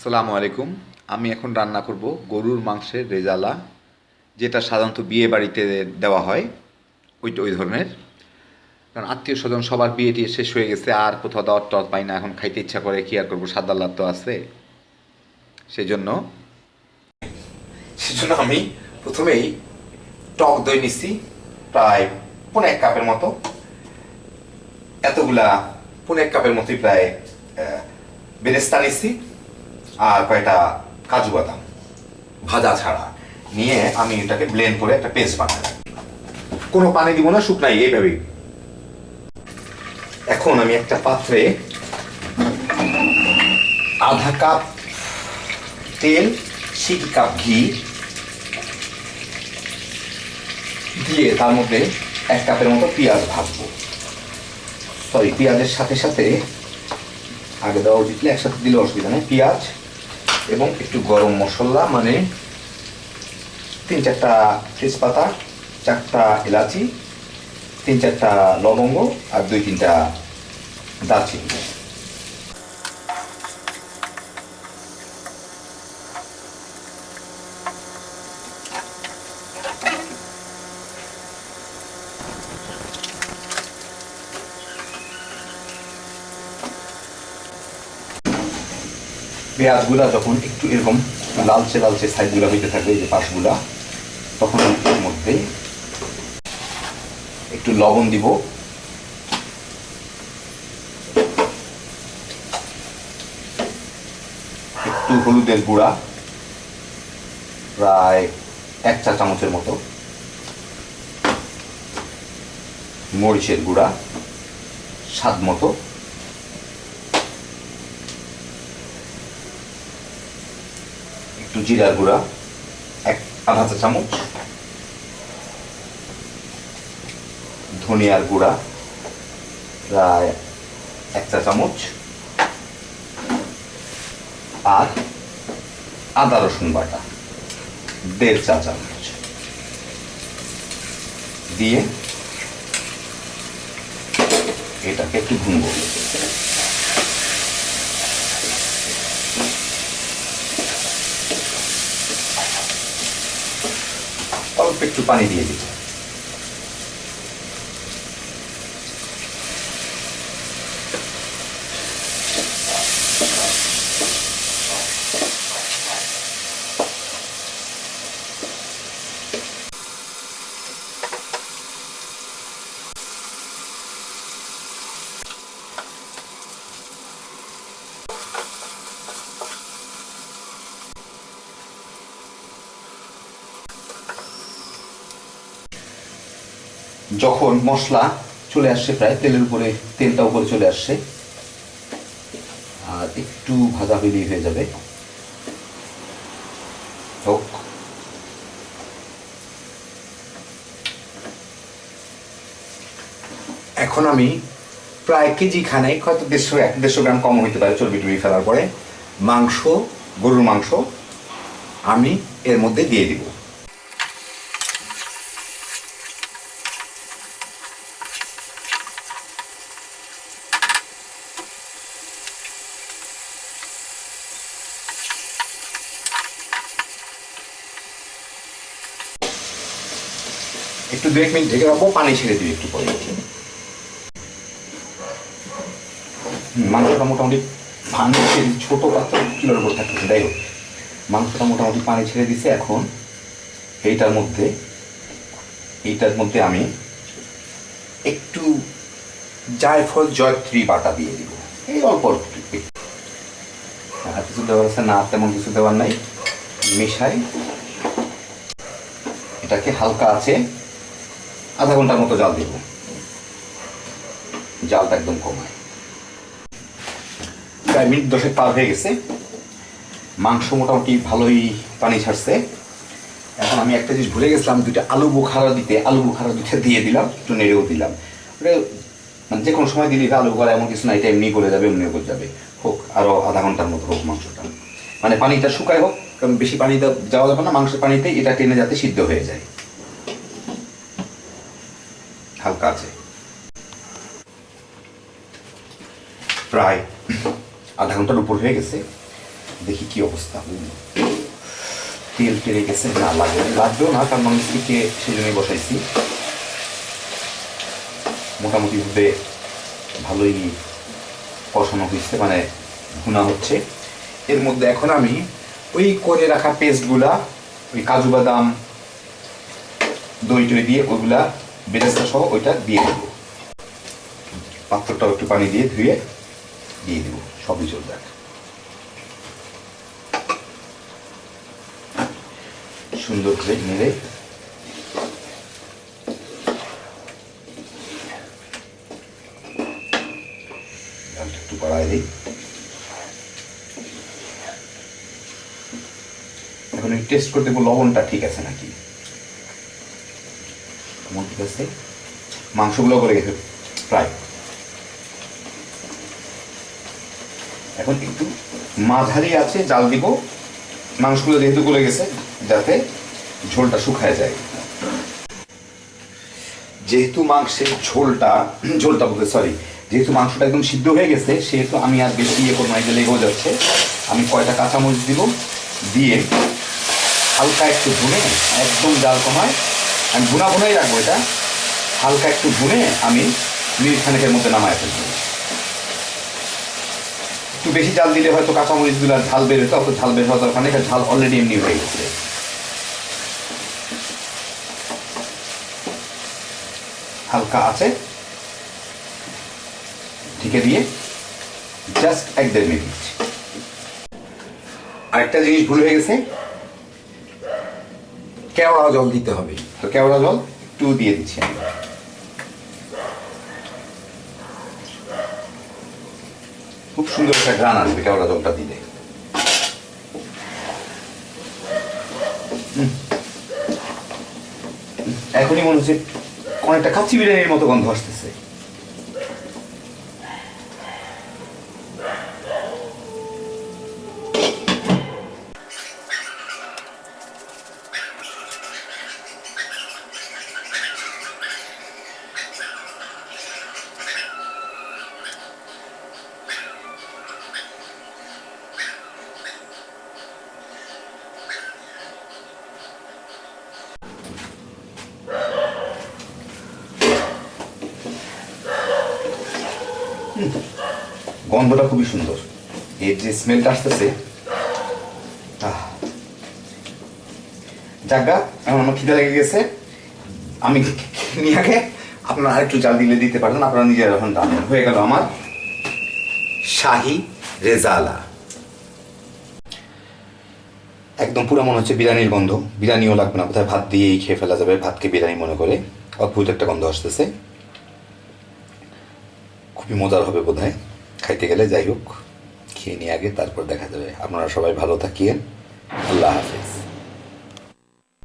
আসসালামু আলাইকুম। আমি এখন রান্না করব গরুর মাংসের রেজালা, যেটা সাধারণত বিয়ে বাড়িতে দেওয়া হয়, ওই ওই ধরনের। কারণ আত্মীয় স্বজন সবার বিয়ে টিয়ে শেষ হয়ে গেছে, আর কোথাও দাওয়াত টাওয়াত পাই না, এখন খাইতে ইচ্ছা করে কি আর করব সাদাল্লাদ তো আছে। সেই জন্য সেজন্য আমি প্রথমেই টক দই নিচ্ছি প্রায় পনেরো এক কাপের মতো। এতগুলা পনেরো এক কাপের মতোই প্রায় বেরেস্তা নিচ্ছি আর কয়টা কাজু বাদাম ভাজা ছাড়া নিয়ে আমি এটাকে ব্লেন্ড করে একটা পেস্ট বানাই। কোনো পানি দিব না, শুকনাই, এইভাবেই। এখন আমি একটা পাত্রে আধা কাপ তেল সিট কাপ ঘি দিয়ে তার মধ্যে এক কাপের মতো পেঁয়াজ ভাজবো। সরি পেঁয়াজের সাথে সাথে আগে দেওয়া উচিত একসাথে দিলে অসুবিধা নেই। পেঁয়াজ এবং একটু গরম মশলা মানে তিন চারটা তেজপাতা, চারটা এলাচি, তিন চারটা লবঙ্গ আর দুই তিনটা দারচিনি। পেঁয়াজগুলা যখন একটু এরকম লালচে লালচে সাইডগুলো হইতে থাকবে, এই যে পাশগুলা, তখন এর মধ্যে একটু লবণ দিব। একটু হলুদের গুঁড়া, প্রায় এক চা চামচের মতো। মরিচের গুঁড়া, স্বাদ মতো। একটু জিরার গুঁড়া, এক আধা চা চামচ, ধনিয়ার গুঁড়া, প্রায় এক চা চামচ, আর আদা রসুন বাটা, দেড় চা চামচ। দিয়ে এটাকে একটু ভুনবো। অল্প একটু পানি দিয়ে দিব যখন মশলা চলে আসছে প্রায়, তেলের উপরে, তেলটা উপরে চলে আসছে, আর একটু ভাজা বেরিয়ে হয়ে যাবে। হোক। এখন আমি প্রায় কেজি খানে হয়তো দেড়শো, এক দেড়শো গ্রাম কম হইতে পারে চর্বি টর্বি ফেলার পরে। মাংস, গরুর মাংস আমি এর মধ্যে দিয়ে দিব। একটু দু এক মিনিট ঢেকে রাখব, পানি ছেড়ে দিই একটু পরে। মাংসটা মোটামুটি ভাঙে ছোট পাত্র কিলোর উপর থাকতেছে, যাই হোক। মাংসটা মোটামুটি পানি ছেড়ে দিছে এখন। এইটার মধ্যে এইটার মধ্যে আমি একটু জায়ফল জয়ত্রী বাটা দিয়ে দিব। এই অল্প অল্প কিছু দেওয়ার আছে না, তেমন কিছু দেওয়ার নাই। মিশাই। এটাকে হালকা আছে। আধা ঘণ্টার মতো জাল দিব। জালটা একদম কমায়। প্রায় মিনিট দশেক পার হয়ে গেছে। মাংস মোটামুটি ভালোই পানি ছাড়ছে। এখন আমি একটা জিনিস ভুলে গেছিলাম, দুইটা আলু বুখারা দিতে। আলু বুখারা দুইটা দিয়ে দিলাম, একটু নেড়েও দিলাম। মানে যে কোনো সময় দিলে আলু বুখারা এমন কিছু না, এটা এমনি করে যাবে এমনি করে যাবে। হোক আরও আধা ঘণ্টার মতো হোক মাংসটা। মানে পানিটা শুকায় হোক, কারণ বেশি পানি দেওয়া- যাবে না, মাংসের পানিতে এটা টেনে যাতে সিদ্ধ হয়ে যায়। হালকা আছে। প্রায় আধা ঘণ্টার উপর হয়ে গেছে। দেখি কি অবস্থা। তেল টেরে গেছে, না লাগে লাগবেও না কারণ আমি স্ত্রীকে সেজন্যই বসাইছি। মোটামুটি ভাবে ভালোই কষানো হয়েছে মানে ভুনা হচ্ছে। এর মধ্যে এখন আমি ওই করে রাখা পেস্টগুলা ওই কাজু বাদাম দই টই দিয়ে ওইগুলা বেরেস্তা সহ ওইটা দিয়ে দেবো। পাত্রটাও একটু পানি দিয়ে ধুয়ে দিয়ে দেবো, সবই চলে যাক সুন্দর করে নেড়ে। একটু বাড়াই দিই। এখন টেস্ট করতে লবণটা ঠিক আছে নাকি? ঠিক আছে মাংসগুলো করে গেছে, প্রায়। এখন একটু মাঝারি আছে, জাল দিব। মাংসগুলো যেহেতু গলে গেছে, যাতে ঝোলটা শুকায় যায়। যেহেতু মাংসের ঝোলটা ঝোলটা বলতে সরি যেহেতু মাংসটা একদম সিদ্ধ হয়ে গেছে, সেহেতু আমি আর বেশি ইয়ে করব না লেগেও যাচ্ছে, আমি কয়টা কাঁচামরিচ দিব, দিয়ে হালকা একটু ভুনে একদম জাল কমায় আমি ভুনা ভুনাই রাখব এটা। হালকা একটু ভুনে আমি মিনিট খানেকের মধ্যে নামায় ফেলব। একটু বেশি জাল দিলে হয়তো কাঁচামরিচগুলো ঝাল বের হতো, অত ঝাল বের হওয়ার দরকার নেই ঝাল অলরেডি এমনি হয়ে গেছে। হালকা আছে। ঢেকে দিয়ে জাস্ট এক দেড় মিনিট। আরেকটা জিনিস ভুল হয়ে গেছে। কেওড়া জল দিতে হবে। তো কেওড়া জল একটু দিয়ে দিচ্ছি আমি। খুব সুন্দর একটা ঘ্রাণ আসবে কেওড়া জলটা দিলে। এখনই মনে হচ্ছে অনেকটা কাচ্চি বিরিয়ানির মতো গন্ধ আসতেছে। গন্ধটা খুবই সুন্দর। এর যে স্মেলটা আসতেছে। যাগা এখন আমার খিদে লেগে গেছে। আমি নিয়ে আপনারা আরেকটু জাল দিলে দিতে পারেন আপনারা নিজের এখন রান্না হয়ে গেল আমার শাহি রেজালা। একদম পুরো মনে হচ্ছে বিরিয়ানির গন্ধ। বিরিয়ানিও লাগবে না, কোথায় ভাত দিয়েই খেয়ে ফেলা যাবে, ভাতকে বিরিয়ানি মনে করে। অদ্ভুত একটা গন্ধ আসতেছে। খুবই মজার হবে বোধ হয় খাইতে গেলে যাই হোক, খেয়ে নিয়ে আগে, তারপর দেখা যাবে। আপনারা সবাই ভালো থাকিয়েন। আল্লাহ হাফিজ।